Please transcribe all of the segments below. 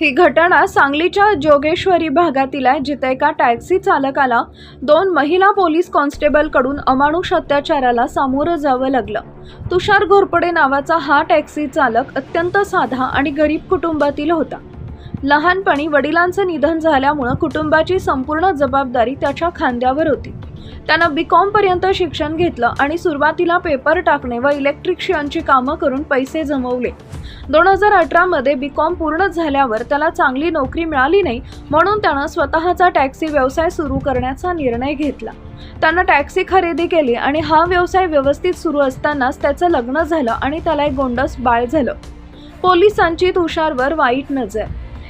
ही घटना सांगलीच्या जोगेश्वरी भागातील आहे जिथे एका टॅक्सी चालकाला दोन महिला पोलीस कॉन्स्टेबलकडून अमानुष अत्याचाराला सामोरं जावं लागलं. तुषार घोरपडे नावाचा हा टॅक्सी चालक अत्यंत साधा आणि गरीब कुटुंबातील होता. लहानपणी वडिलांचं निधन झाल्यामुळं कुटुंबाची संपूर्ण जबाबदारी त्याच्या खांद्यावर होती. त्यानं बी कॉम पर्यंत शिक्षण घेतलं आणि सुरुवातीला पेपर टाकणे व इलेक्ट्रिशियनची कामं करून पैसे जमवले. दोन हजार अठरामध्ये बी कॉम पूर्ण झाल्यावर त्याला चांगली नोकरी मिळाली नाही म्हणून त्यानं स्वतःचा टॅक्सी व्यवसाय सुरू करण्याचा निर्णय घेतला. त्यानं टॅक्सी खरेदी केली आणि हा व्यवसाय व्यवस्थित सुरू असतानाच त्याचं लग्न झालं आणि त्याला एक गोंडस बाळ झालं. पोलिसांची तुषारवर वाईट नजर.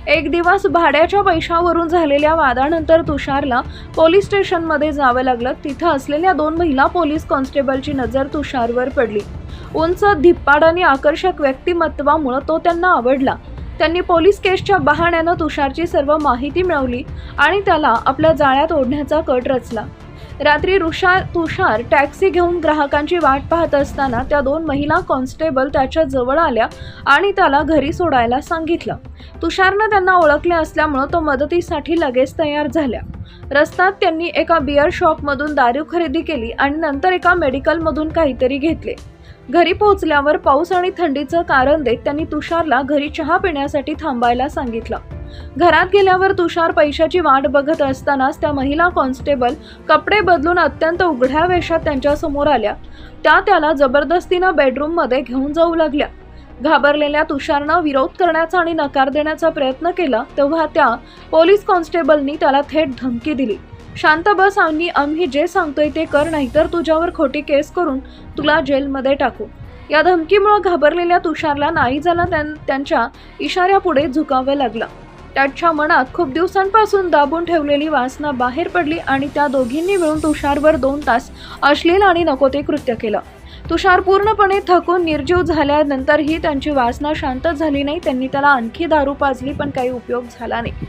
एक दिवस भाड्याच्या पैशावरून झालेल्या वादानंतर तुषारला पोलीस स्टेशनमध्ये जावं लागलं. तिथं असलेल्या दोन महिला पोलीस कॉन्स्टेबलची नजर तुषारवर पडली. उंच धिप्पाड आणि आकर्षक व्यक्तिमत्वामुळं तो त्यांना आवडला. त्यांनी पोलीस केसच्या बहाण्यानं तुषारची सर्व माहिती मिळवली आणि त्याला आपल्या जाळ्यात ओढण्याचा कट रचला. रात्री ऋषा तुषार टॅक्सी घेऊन ग्राहकांची वाट पाहत असताना त्या दोन महिला कॉन्स्टेबल त्याच्याजवळ आल्या आणि त्याला घरी सोडायला सांगितलं. तुषारनं त्यांना ओळखले असल्यामुळं तो मदतीसाठी लगेच तयार झाल्या. रस्त्यात त्यांनी एका बिअर शॉपमधून दारू खरेदी केली आणि नंतर एका मेडिकलमधून काहीतरी घेतले. घरी पोहोचल्यावर पाऊस आणि थंडीचं कारण देत त्यांनी तुषारला घरी चहा पिण्यासाठी थांबायला सांगितलं. घरात गेल्यावर तुषार पैशाची वाट बघत असतानाच त्या महिला कॉन्स्टेबल कपडे बदलून अत्यंत उघड्या वेशात त्यांच्यासमोर आल्या. त्या त्याला जबरदस्तीनं बेडरूममध्ये घेऊन जाऊ लागल्या. घाबरलेल्या तुषारनं विरोध करण्याचा आणि नकार देण्याचा प्रयत्न केला तेव्हा त्या पोलीस कॉन्स्टेबलनी त्याला थेट धमकी दिली. शांत बस आम्ही आम्ही जे सांगतोय ते कर नाहीतर तुझ्यावर खोटी केस करून तुला जेलमध्ये टाकू. या धमकीमुळे घाबरलेल्या तुषारला नाही झाला त्यां- त्यांच्या इशाऱ्यापुढे झुकावं लागलं. त्याच्या मनात खूप दिवसांपासून दाबून ठेवलेली वासना बाहेर पडली आणि त्या दोघींनी मिळून तुषारवर दोन तास अश्लील आणि नको ते कृत्य केलं. तुषार पूर्णपणे थकून निर्जीव झाल्यानंतरही त्यांची वासना शांत झाली नाही. त्यांनी त्याला आणखी दारू पाजली पण काही उपयोग झाला नाही.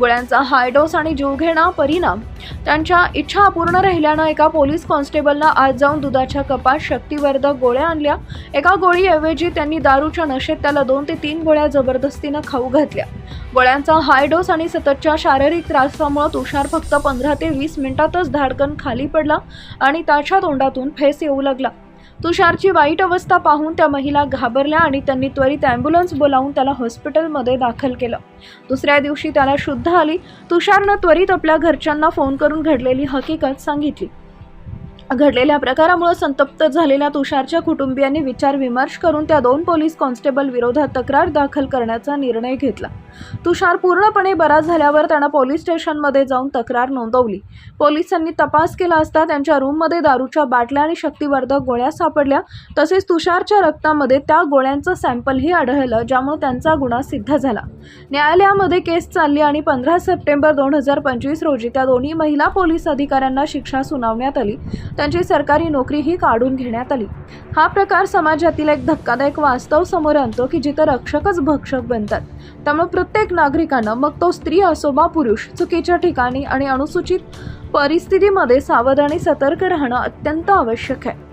गोळ्यांचा हायडोस आणि जीवघेणा परिणाम. त्यांच्या इच्छा अपूर्ण राहिल्यानं एका पोलीस कॉन्स्टेबलनं आज जाऊन दुधाच्या कपात शक्तिवर्धक गोळ्या आणल्या. एका गोळीऐवजी त्यांनी दारूच्या नशेत त्याला दोन ते तीन गोळ्या जबरदस्तीनं खाऊ घातल्या. गोळ्यांचा हाय डोस आणि सततच्या शारीरिक त्रासामुळे तुषार फक्त पंधरा ते वीस मिनिटातच धाडकन खाली पडला आणि त्याच्या तोंडातून फेस येऊ लागला. तुषारची वाईट अवस्था पाहून त्या महिला घाबरल्या आणि त्यांनी त्वरित ॲम्ब्युलन्स बोलावून त्याला हॉस्पिटलमध्ये दाखल केलं. दुसऱ्या दिवशी त्याला शुद्ध आली. तुषारनं त्वरित आपल्या घरच्यांना फोन करून घडलेली हकीकत सांगितली. घडलेल्या प्रकारामुळे संतप्त झालेल्या तुषारच्या कुटुंबियांनी विचार विमर्श करून त्या दोन पोलीस कॉन्स्टेबल विरोधात तक्रार दाखल करण्याचा निर्णय घेतला. तुषार पूर्णपणे बरा झाल्यावर त्यानं पोलीस स्टेशनमध्ये जाऊन तक्रार नोंदवली. पोलिसांनी तपास केला असता त्यांच्या रूममध्ये दारूच्या बाटल्या आणि शक्तिवर्धक गोळ्या सापडल्या. तसेच तुषारच्या रक्तामध्ये त्या गोळ्यांचं सॅम्पलही आढळलं ज्यामुळे त्यांचा गुन्हा सिद्ध झाला. न्यायालयामध्ये केस चालली आणि पंधरा सप्टेंबर दोन हजार पंचवीस रोजी त्या दोन्ही महिला पोलीस अधिकाऱ्यांना शिक्षा सुनावण्यात आली. त्यांची सरकारी नोकरीही काढून घेण्यात आली. हा प्रकार समाजातील एक धक्कादायक वास्तव समोर आणतो की जिथं रक्षकच भक्षक बनतात. त्यामुळे प्रत्येक नागरिकानं मग तो स्त्री असो वा पुरुष चुकीच्या ठिकाणी आणि अनुसूचित परिस्थितीमध्ये सावध आणि सतर्क राहणं अत्यंत आवश्यक आहे.